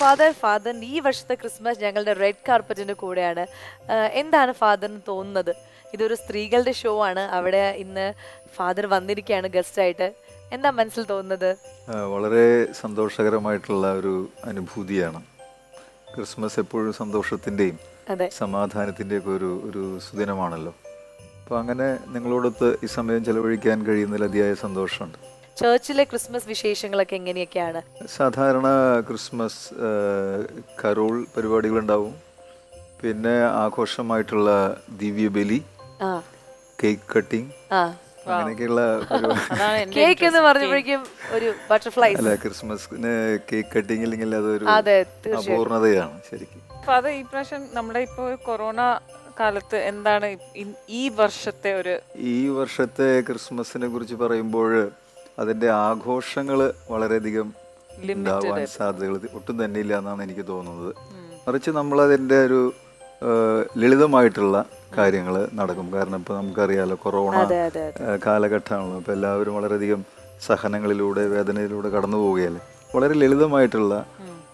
Father ഫാദറിന് ഈ വർഷത്തെ Christmas ഞങ്ങളുടെ റെഡ് കാർപ്പറ്റിന് കൂടെയാണ്. എന്താണ് ഫാദറിന് തോന്നുന്നത്? ഇതൊരു സ്ത്രീകളുടെ ഷോ ആണ്. അവിടെ ഇന്ന് ഫാദർ വന്നിരിക്കുകയാണ് ഗസ്റ്റ് ആയിട്ട്. എന്താ മനസ്സിൽ തോന്നുന്നത്? വളരെ സന്തോഷകരമായിട്ടുള്ള ഒരു അനുഭൂതിയാണ്. ക്രിസ്മസ് എപ്പോഴും സന്തോഷത്തിന്റെയും അതെ. സമാധാനത്തിന്റെയും ഒക്കെ ഒരു ഒരു സുദിനമാണല്ലോ. അപ്പോൾ അങ്ങനെ നിങ്ങളോടൊത്ത് ഈ സമയം ചെലവഴിക്കാൻ കഴിയുന്നതിൽ അതിയായ സന്തോഷമുണ്ട്. ചേർച്ചിലെ ക്രിസ്മസ് വിശേഷങ്ങളൊക്കെ എങ്ങനെയൊക്കെയാണ്? സാധാരണ ക്രിസ്മസ് കരോൾ പരിപാടികൾ ഉണ്ടാവും പിന്നെ ആഘോഷമായിട്ടുള്ള ദിവ്യബലി ആ. കേക്ക് കട്ടിങ് ആ. അങ്ങനെയൊക്കെയുള്ള കേക്ക് എന്ന് പറഞ്ഞപ്പോഴേക്കും ഒരു ബട്ടർഫ്ലൈ അല്ല ക്രിസ്മസിന് കേക്ക് കട്ടിംഗ് ഇല്ലെങ്കിൽ അതൊരു അപൂർണതയാണ് ശരിക്കും. അപ്പൊ അത് ഈ പ്രാവശ്യം നമ്മുടെ ഇപ്പൊ കൊറോണ കാലത്ത് എന്താണ് ഈ വർഷത്തെ ഒരു ഈ വർഷത്തെ ക്രിസ്മസിനെ കുറിച്ച് പറയുമ്പോൾ അതിന്റെ ആഘോഷങ്ങൾ വളരെയധികം ഉണ്ടാവാൻ സാധ്യതകൾ ഒട്ടും തന്നെ ഇല്ല എന്നാണ് എനിക്ക് തോന്നുന്നത്. മറിച്ച് നമ്മളതിന്റെ ഒരു ലളിതമായിട്ടുള്ള കാര്യങ്ങൾ നടക്കും. കാരണം ഇപ്പോൾ നമുക്കറിയാലോ കൊറോണ കാലഘട്ടമാണല്ലോ അപ്പോൾ എല്ലാവരും വളരെയധികം സഹനങ്ങളിലൂടെ വേദനയിലൂടെ കടന്നു പോവുകയല്ലേ? വളരെ ലളിതമായിട്ടുള്ള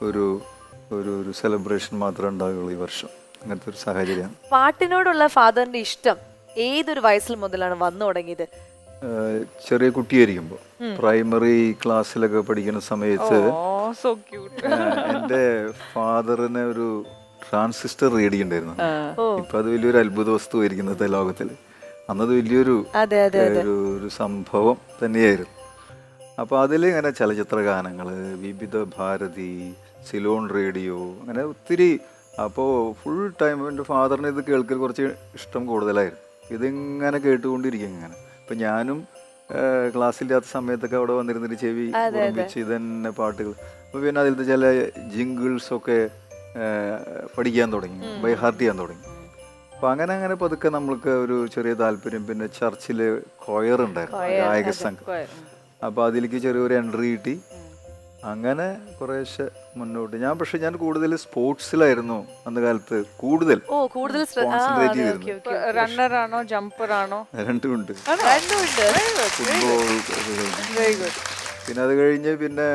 ഒരു ഒരു ഒരു സെലിബ്രേഷൻ മാത്രമേ ഉണ്ടാവുകയുള്ളൂ ഈ വർഷം. അങ്ങനത്തെ ഒരു സാഹചര്യമാണ്. പാട്ടിനോടുള്ള ഫാദറിന്റെ ഇഷ്ടം ഏതൊരു വയസ്സിൽ മുതലാണ് വന്നു തുടങ്ങിയത്? ചെറിയ കുട്ടിയായിരിക്കുമ്പോൾ പ്രൈമറി ക്ലാസ്സിലൊക്കെ പഠിക്കുന്ന സമയത്ത് ഓ സോ ക്യൂട്ട് ഏഹ് എന്റെ ഫാദറിന് ഒരു ട്രാൻസിസ്റ്റർ റേഡിയോ ഉണ്ടായിരുന്നു. ഇപ്പൊ അത് വലിയൊരു അത്ഭുത വസ്തുവായിരിക്കും ഇന്നത്തെ ലോകത്തിൽ അന്നത് വലിയൊരു അതെ അതെ ഒരു ഒരു സംഭവം തന്നെയായിരുന്നു. അപ്പോൾ അതിൽ ഇങ്ങനെ ചലച്ചിത്ര ഗാനങ്ങൾ വിവിധ ഭാരതി സിലോൺ റേഡിയോ അങ്ങനെ ഒത്തിരി. അപ്പോൾ ഫുൾ ടൈം എന്റെ ഫാദറിന് ഇത് കേൾക്കൽ കുറച്ച് ഇഷ്ടം കൂടുതലായിരുന്നു. ഇതിങ്ങനെ കേട്ടുകൊണ്ടിരിക്കും ഇങ്ങനെ. അപ്പം ഞാനും ക്ലാസ്സില്ലാത്ത സമയത്തൊക്കെ അവിടെ വന്നിരുന്നിട്ട് ചെവി ഉറപ്പിച്ച് ഇതന്നെ പാട്ടുകൾ. അപ്പോൾ പിന്നെ അതിലത്തെ ചില ജിങ്കിൾസ് ഒക്കെ പഠിക്കാൻ തുടങ്ങി ബൈ ഹാർട്ട് ചെയ്യാൻ തുടങ്ങി. അപ്പൊ അങ്ങനെ അങ്ങനെ പതുക്കെ നമ്മൾക്ക് ഒരു ചെറിയ താല്പര്യം. പിന്നെ ചർച്ചിൽ കൊയർ ഉണ്ടായിരുന്നു ഗായക സംഘം. അപ്പോൾ അതിലേക്ക് ചെറിയൊരു എൻട്രി കിട്ടി. അങ്ങനെ കുറേശ്ശെ മുന്നോട്ട്. ഞാൻ പക്ഷെ ഞാൻ കൂടുതൽ സ്പോർട്സിലായിരുന്നു അന്ന് കാലത്ത്. കൂടുതൽ. ഓ കൂടുതൽ ചെയ്തിരുന്നു. ജമ്പർ ആണോ രണ്ടുമുണ്ട്. ഫുട്ബോൾ പിന്നെ അത് കഴിഞ്ഞ് പിന്നെ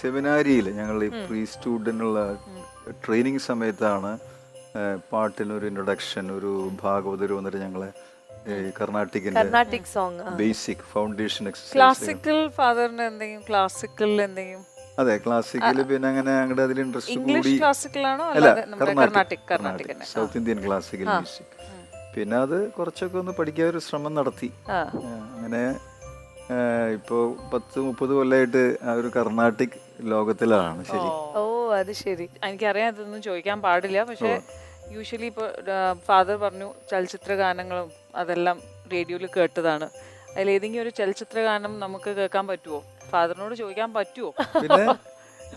സെമിനാരിയിൽ ഞങ്ങൾ ഈ പ്രീ സ്റ്റുഡന്റുള്ള ട്രെയിനിങ് സമയത്താണ് പാട്ടിനൊരു ഇൻട്രൊഡക്ഷൻ ഒരു ഭാഗവതരു വന്നിട്ട് ഞങ്ങളെ കർണാട്ടിക്കിന്റെ carnatic song basic foundation exercise classical ഫാദറിന് എന്തെങ്കിലും ക്ലാസിക്കൽ എന്തെങ്കിലും? അതെ ക്ലാസിക്കൽ പിന്നെ അങ്ങനെ അങ്ങോട്ട് അതിൽ ഇൻട്രസ്റ്റ് കൂടി. അല്ല carnatic carnatic south Indian classical music പിന്നെ അത് കുറച്ചൊക്കെ ഒന്ന് പഠിക്കാൻ ഒരു ശ്രമം നടത്തി. അങ്ങനെ ഇപ്പോ പത്ത് മുപ്പത് കൊല്ലമായിട്ട് ആ ഒരു കർണാട്ടിക് ലോകത്തിലാണ് ശരി. ഓ അത് ശരി. എനിക്കറിയാം അതൊന്നും ചോദിക്കാൻ പാടില്ല. പക്ഷേ യൂഷ്വലി ഇപ്പോൾ ഫാദർ പറഞ്ഞു ചലച്ചിത്ര ഗാനങ്ങളും അതെല്ലാം റേഡിയോയിൽ കേട്ടതാണ്. അതിൽ ഏതെങ്കിലും ഒരു ചലച്ചിത്ര ഗാനം നമുക്ക് കേൾക്കാൻ പറ്റുമോ ഫാദറിനോട് ചോദിക്കാൻ പറ്റുമോ പിന്നെ?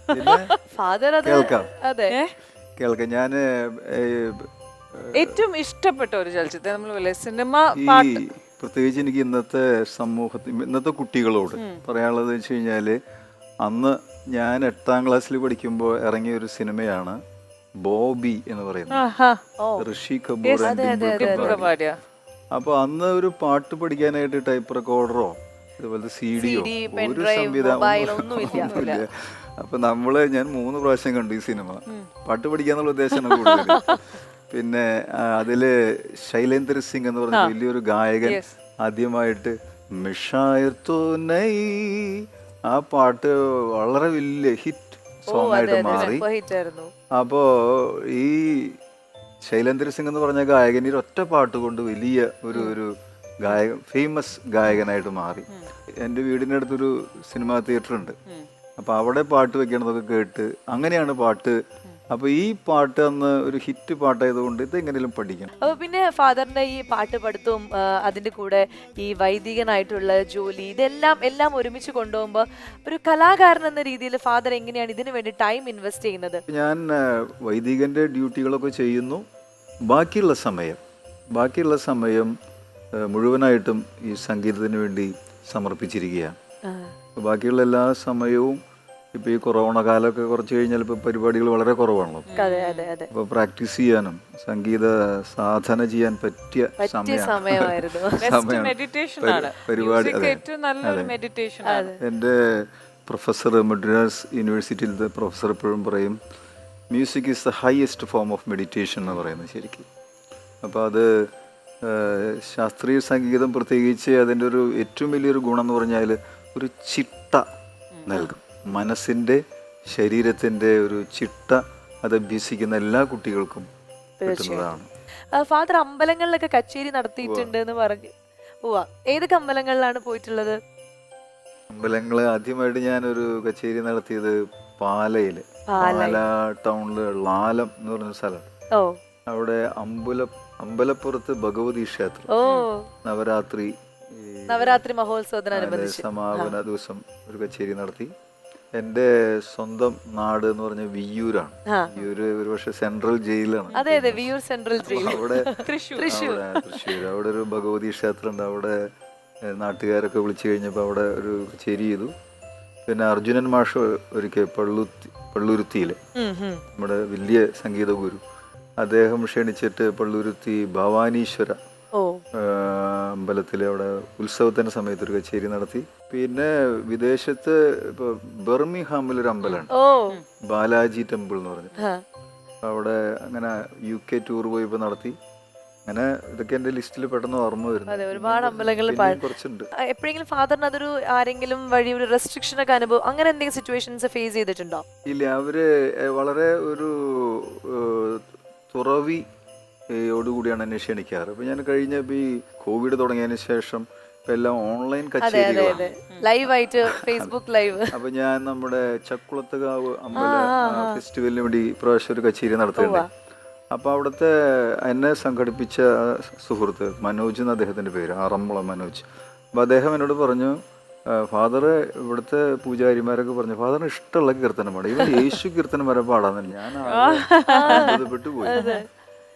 പിന്നെ? ഫാദർ അത് കേൾക്കാം. അതെ. കേൾക്കാം. ഞാൻ ഏറ്റവും ഇഷ്ടപ്പെട്ട ഒരു ചലച്ചിത്രം നമ്മൾ പോലെ സിനിമ ഈ പാട്ട്. പ്രത്യേകിച്ച് എനിക്ക് ഇന്നത്തെ സമൂഹത്തിൽ ഇന്നത്തെ കുട്ടികളോട് പറയാനുള്ളത് വെച്ച് കഴിഞ്ഞാൽ അന്ന് ഞാൻ എട്ടാം ക്ലാസ്സിൽ പഠിക്കുമ്പോൾ ഇറങ്ങിയ ഒരു സിനിമയാണ് ബോബി എന്ന് പറയുന്നത്. ആഹാ. ഋഷി കപൂർ and ഡിംപിൾ ഡിംപിൾ കപാഡിയ. കപാഡിയ അപ്പൊ അന്ന് ഒരു പാട്ട് പഠിക്കാനായിട്ട് ടൈപ്പ് റെക്കോർഡറോ സി ഒരു സംവിധാനം അപ്പൊ നമ്മൾ ഞാൻ മൂന്ന് പ്രാവശ്യം കണ്ടു ഈ സിനിമ. പാട്ട് പഠിക്കാന്നുള്ള ഉദ്ദേശമാണ് കൂടുതൽ പിന്നെ അതിൽ ശൈലേന്ദ്ര സിംഗ് എന്ന് പറഞ്ഞ വലിയൊരു ഗായകൻ ആദ്യമായിട്ട് മിഷായർ ആ പാട്ട് വളരെ വലിയ ഹിറ്റ് സോങ് ആയിട്ട് മാറി. അപ്പോ ഈ ശൈലേന്ദ്ര സിംഗ് എന്ന് പറഞ്ഞ ഗായകൻ ഒറ്റ പാട്ട് കൊണ്ട് വലിയ ഒരു ഒരു ഗായക ഫേമസ് ഗായകനായിട്ട് മാറി. എന്റെ വീടിന്റെ അടുത്തൊരു സിനിമാ തിയേറ്റർ ഉണ്ട് അപ്പോൾ അവിടെ പാട്ട് വെക്കണതൊക്കെ കേട്ട് അങ്ങനെയാണ് പാട്ട്. അപ്പോൾ ഈ പാട്ട് അന്ന് ഒരു ഹിറ്റ് പാട്ടായതുകൊണ്ട് ഇത് എങ്ങനെയും പഠിക്കണം. അപ്പൊ പിന്നെ ഫാദറിന്റെ ഈ പാട്ട് പഠിത്തവും അതിന്റെ അതിന്റെ കൂടെ ഈ വൈദികനായിട്ടുള്ള ജോലി ഇതെല്ലാം എല്ലാം ഒരുമിച്ച് കൊണ്ടുപോകുമ്പോൾ ഒരു കലാകാരൻ എന്ന രീതിയിൽ ഫാദർ എങ്ങനെയാണ് ഇതിനു വേണ്ടി ടൈം ഇൻവെസ്റ്റ് ചെയ്യുന്നത്? ഞാൻ വൈദികന്റെ വൈദികന്റെ ഡ്യൂട്ടികളൊക്കെ ചെയ്യുന്നു. ബാക്കിയുള്ള സമയം ബാക്കിയുള്ള സമയം മുഴുവനായിട്ടും ഈ സംഗീതത്തിന് വേണ്ടി സമർപ്പിച്ചിരിക്കുകയാണ് ബാക്കിയുള്ള എല്ലാ സമയവും ഇപ്പോൾ ഈ കൊറോണ കാലമൊക്കെ കുറച്ച് കഴിഞ്ഞാൽ ഇപ്പോൾ പരിപാടികൾ വളരെ കുറവാണല്ലോ. അതെ അതെ അതെ. അപ്പോൾ പ്രാക്ടീസ് ചെയ്യാനും സംഗീത സാധന ചെയ്യാൻ പറ്റിയ പറ്റിയ ബെസ്റ്റ് മെഡിറ്റേഷൻ ആണ്. പരിപാടി എന്റെ നല്ലൊരു മെഡിറ്റേഷൻ ആണ്. എന്റെ പ്രൊഫസർ മദ്രാസ് യൂണിവേഴ്സിറ്റിയിലത്തെ പ്രൊഫസർ എപ്പോഴും പറയും music is the highest form of meditation എന്ന് പറയുന്നത് ശരിക്കും. അപ്പോൾ അത് ശാസ്ത്രീയ സംഗീതം പ്രത്യേകിച്ച് അതിന്റെ ഒരു ഏറ്റവും വലിയൊരു ഗുണം എന്ന് പറഞ്ഞാൽ ഒരു ചിട്ട നൽകും. മനസ്സിന്റെ ശരീരത്തിന്റെ ഒരു ചിട്ട അത് അഭ്യസിക്കുന്ന എല്ലാ കുട്ടികൾക്കും കിട്ടുന്നതാണ്. ഫാദർ അമ്പലങ്ങളിലൊക്കെ കച്ചേരി നടത്തിയിട്ടുണ്ട് എന്ന് പറഞ്ഞു. പോവാ ഏതൊക്കെ അമ്പലങ്ങളിലാണ് പോയിട്ടുള്ളത്? അമ്പലങ്ങൾ ആദ്യമായിട്ട് ഞാനൊരു കച്ചേരി നടത്തിയത് പാലയിൽ. പാല ടൗണിൽ ലാലം എന്ന് പറഞ്ഞ സ്ഥലം. അവിടെ അമ്പല അമ്പലപ്പുറത്ത് ഭഗവതി ക്ഷേത്രം. ഓ. നവരാത്രി നവരാത്രി മഹോത്സവത്തിനനുബന്ധിച്ച് സമാപന ദിവസം ഒരു കച്ചേരി നടത്തി. എന്റെ സ്വന്തം നാട് എന്ന് പറഞ്ഞ. വിയ്യൂര് ഒരുപക്ഷെ സെൻട്രൽ ജയിലാണ്. അതെ അതെ വിയൂർ സെൻട്രൽ ജയിൽ. അവിടെ തൃശ്ശൂർ. തൃശ്ശൂർ അവിടെ ഒരു ഭഗവതി ക്ഷേത്രം ഉണ്ട് അവിടെ നാട്ടുകാരൊക്കെ വിളിച്ചു കഴിഞ്ഞപ്പോൾ അവിടെ ഒരു കച്ചേരി ചെയ്തു. പിന്നെ അർജുനൻ മാഷ് ഒരിക്കൽ പള്ളുത്തി ഉം. നമ്മുടെ വലിയ സംഗീത ഗുരു അദ്ദേഹം ക്ഷണിച്ചിട്ട് പള്ളുരുത്തി ഭവാനീശ്വര അമ്പലത്തിൽ അവിടെ ഉത്സവത്തിന്റെ സമയത്ത് ഒരു കച്ചേരി നടത്തി. പിന്നെ വിദേശത്ത് ഇപ്പൊ ബെർമിഹാമിൽ ഒരു അമ്പലമുണ്ട്. ഓ. ബാലാജി ടെമ്പിൾ എന്ന് പറഞ്ഞിട്ട്. അവിടെ അങ്ങനെ യു കെ ടൂർ പോയപ്പോൾ നടത്തി. അങ്ങനെ ഇതൊക്കെ എന്റെ ലിസ്റ്റിൽ പെട്ടെന്ന് ഓർമ്മ വരുന്നു അതെ, ഒരുപാട് അമ്പലങ്ങളിൽ കുറച്ചുണ്ട്. എപ്പോഴെങ്കിലും ഫാദറിന് അതൊരു ആരെങ്കിലും വഴി ഒരു റെസ്ട്രിക്ഷൻ ഒക്കെ അനുഭവം അങ്ങനെ എന്തെങ്കിലും സിറ്റുവേഷൻസ് ഫേസ് ചെയ്തിട്ടുണ്ടോ? ഇല്ല അവർ വളരെ ഒരു തുറവി ഏഹ്, ഓടുകൂടിയാണ് എന്നെ ക്ഷണിക്കാറ്. അപ്പൊ ഞാൻ കഴിഞ്ഞ ഈ കോവിഡ് തുടങ്ങിയതിന് ശേഷം ഇപ്പൊ എല്ലാം ഓൺലൈൻ കച്ചേരികളാണ്. ലൈവായിട്ട് ഫേസ്ബുക്ക് ലൈവ്. അപ്പൊ ഞാൻ നമ്മുടെ ചക്കുളത്തുകാവ് അമ്പല ഫെസ്റ്റിവലിന് വേണ്ടി ഇപ്രാവശ്യം ഒരു കച്ചേരി നടത്തുന്നുണ്ട് അപ്പൊ അവിടുത്തെ എന്നെ സംഘടിപ്പിച്ച സുഹൃത്ത് മനോജ് എന്ന് അദ്ദേഹത്തിന്റെ പേര് ആറന്മുള മനോജ്. അപ്പൊ അദ്ദേഹം എന്നോട് പറഞ്ഞു ഫാദർ ഇവിടുത്തെ പൂജാരിമാരൊക്കെ പറഞ്ഞു ഫാദറിന് ഇഷ്ടമുള്ള കീർത്തനം പാടും. ഇവൻ യേശു കീർത്തനം വരെ പാടാന്നില്ല ഞാൻ ആകെ അത്ഭുതപ്പെട്ടു പോയി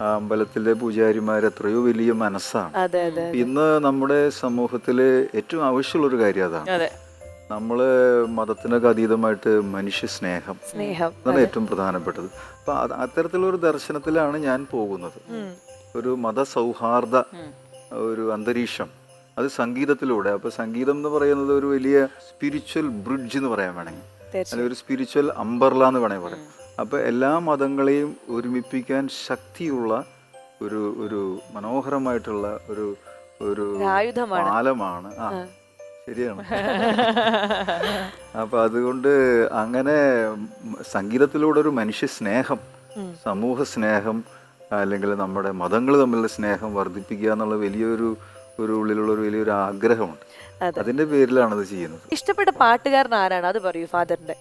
ആ അമ്പലത്തിലെ പൂജാരിമാർ എത്രയോ വലിയ മനസ്സാണ്. ഇന്ന് നമ്മുടെ സമൂഹത്തിൽ ഏറ്റവും ആവശ്യമുള്ള ഒരു കാര്യം അതാണ്. നമ്മൾ നമ്മൾ മതത്തിനൊക്കെ അതീതമായിട്ട് മനുഷ്യ സ്നേഹം. സ്നേഹം. അതാണ് ഏറ്റവും പ്രധാനപ്പെട്ടത്. അപ്പൊ അത് അത്തരത്തിലൊരു ദർശനത്തിലാണ് ഞാൻ പോകുന്നത്. ഒരു മതസൗഹാർദ്ദ ഒരു അന്തരീക്ഷം. അത് സംഗീതത്തിലൂടെ. അപ്പൊ സംഗീതം എന്ന് പറയുന്നത് ഒരു വലിയ സ്പിരിച്വൽ ബ്രിഡ്ജ് എന്ന് പറയാൻ വേണമെങ്കിൽ. അല്ലെങ്കിൽ ഒരു സ്പിരിച്വൽ അമ്പർല എന്ന് വേണമെങ്കിൽ പറയാം. അപ്പൊ എല്ലാ മതങ്ങളെയും ഒരുമിപ്പിക്കാൻ ശക്തിയുള്ള ഒരു ഒരു മനോഹരമായിട്ടുള്ള ഒരു ഒരു പാലമാണ്. ആ ശരിയാണ്. അപ്പൊ അതുകൊണ്ട് അങ്ങനെ സംഗീതത്തിലൂടെ ഒരു മനുഷ്യ സ്നേഹം സമൂഹ സ്നേഹം അല്ലെങ്കിൽ നമ്മുടെ മതങ്ങൾ തമ്മിലുള്ള സ്നേഹം വർദ്ധിപ്പിക്കുക എന്നുള്ള വലിയൊരു ഒരു ഉള്ളിലുള്ള ഒരു വലിയൊരു ആഗ്രഹമുണ്ട്. അതെ. അതിന്റെ പേരിലാണ് അത് ചെയ്യുന്നത്. ഇഷ്ടപ്പെട്ട പാട്ടുകാരൻ ആരാണ്? അത് പറയൂ ഫാദറിന്റെ.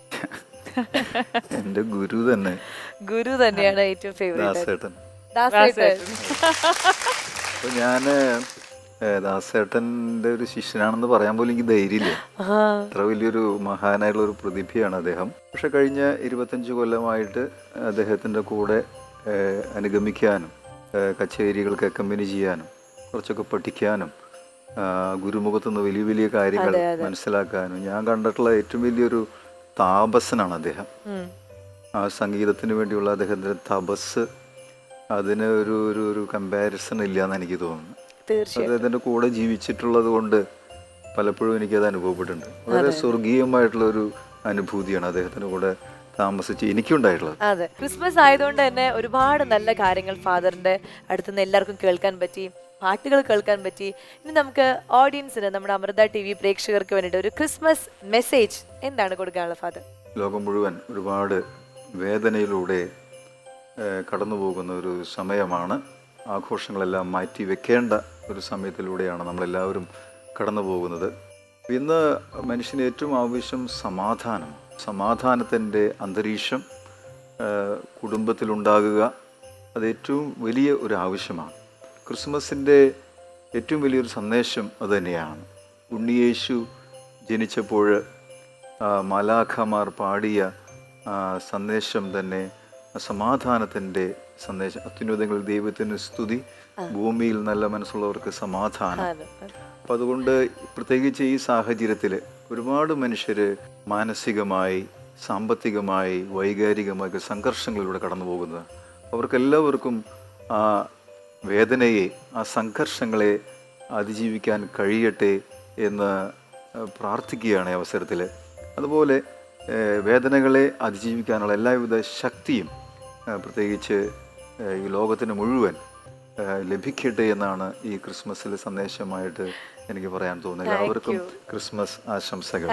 എന്റെ ഗുരു തന്നെ. ഗുരു തന്നെയാണ് ഏറ്റവും ഫേവറേറ്റ് ദാസേട്ടൻ. ഞാൻ ദാസേട്ടന്റെ ഒരു ശിഷ്യനാണെന്ന് പറയാൻ പോലും എനിക്ക് ധൈര്യമില്ല. അത്ര വലിയൊരു മഹാനായുള്ള ഒരു പ്രതിഭയാണ് അദ്ദേഹം. പക്ഷെ കഴിഞ്ഞ ഇരുപത്തഞ്ച് കൊല്ലമായിട്ട് അദ്ദേഹത്തിന്റെ കൂടെ അനുഗമിക്കാനും കച്ചേരികൾക്ക് അക്കമ്പനി ചെയ്യാനും കുറച്ചൊക്കെ പഠിക്കാനും ഗുരുമുഖത്തു നിന്ന് വലിയ വലിയ കാര്യങ്ങൾ മനസ്സിലാക്കാനും ഞാൻ കണ്ടിട്ടുള്ള ഏറ്റവും വലിയൊരു താപസനാണ് അദ്ദേഹം. ആ സംഗീതത്തിന് വേണ്ടിയുള്ള അദ്ദേഹത്തിന്റെ തപസ് അതിന് ഒരു ഒരു ഒരു കമ്പാരിസൺ ഇല്ല എന്ന് എനിക്ക് തോന്നുന്നു. അദ്ദേഹത്തിന്റെ അദ്ദേഹത്തിന്റെ കൂടെ ജീവിച്ചിട്ടുള്ളത് കൊണ്ട് പലപ്പോഴും എനിക്കത് അനുഭവപ്പെട്ടിട്ടുണ്ട്. വളരെ സ്വർഗീയമായിട്ടുള്ള ഒരു അനുഭൂതിയാണ് അദ്ദേഹത്തിന്റെ കൂടെ താമസിച്ച് എനിക്കുണ്ടായിട്ടുള്ളത്. അതെ. ക്രിസ്മസ് ആയതുകൊണ്ട് തന്നെ ഒരുപാട് നല്ല കാര്യങ്ങൾ ഫാദറിന്റെ അടുത്തുനിന്ന് എല്ലാവർക്കും കേൾക്കാൻ പറ്റി. പാട്ടുകൾ കേൾക്കാൻ പറ്റി. ഇനി നമുക്ക് ഓഡിയൻസിന് നമ്മുടെ അമൃത ടി വി പ്രേക്ഷകർക്ക് വേണ്ടിയിട്ട് ഒരു ക്രിസ്മസ് മെസ്സേജ് എന്താണ് കൊടുക്കാനുള്ള ഫാദർ? ലോകം മുഴുവൻ ഒരുപാട് വേദനയിലൂടെ കടന്നു പോകുന്ന ഒരു സമയമാണ്. ആഘോഷങ്ങളെല്ലാം മാറ്റി വെക്കേണ്ട ഒരു സമയത്തിലൂടെയാണ് നമ്മളെല്ലാവരും കടന്നു പോകുന്നത് ഇന്ന് മനുഷ്യന് ഏറ്റവും ആവശ്യം സമാധാനം സമാധാനത്തിന്റെ അന്തരീക്ഷം കുടുംബത്തിലുണ്ടാകുക. അത് ഏറ്റവും വലിയ ഒരു ആവശ്യമാണ്. ക്രിസ്മസിന്റെ ഏറ്റവും വലിയൊരു സന്ദേശം അതുതന്നെയാണ് ഉണ്ണിയേശു ജനിച്ചപ്പോൾ മാലാഖമാർ പാടിയ സന്ദേശം തന്നെ സമാധാനത്തിന്റെ സന്ദേശം. അത്യുന്നതങ്ങൾ ദൈവത്തിന് സ്തുതി ഭൂമിയിൽ നല്ല മനസ്സുള്ളവർക്ക് സമാധാനം. അപ്പം അതുകൊണ്ട് പ്രത്യേകിച്ച് ഈ സാഹചര്യത്തിൽ ഒരുപാട് മനുഷ്യർ മാനസികമായി സാമ്പത്തികമായി വൈകാരികമായി സംഘർഷങ്ങളിലൂടെ കടന്നു പോകുന്നത് അവർക്കെല്ലാവർക്കും വേദനയെ ആ സംഘർഷങ്ങളെ അതിജീവിക്കാൻ കഴിയട്ടെ എന്ന് പ്രാർത്ഥിക്കുകയാണ് ഈ അവസരത്തിൽ അതുപോലെ വേദനകളെ അതിജീവിക്കാനുള്ള എല്ലാവിധ ശക്തിയും പ്രത്യേകിച്ച് ഈ ലോകത്തിന് മുഴുവൻ ലഭിക്കട്ടെ എന്നാണ് ഈ ക്രിസ്മസിലെ സന്ദേശമായിട്ട് എനിക്ക് പറയാൻ തോന്നുന്നത്. എല്ലാവർക്കും ക്രിസ്മസ് ആശംസകൾ.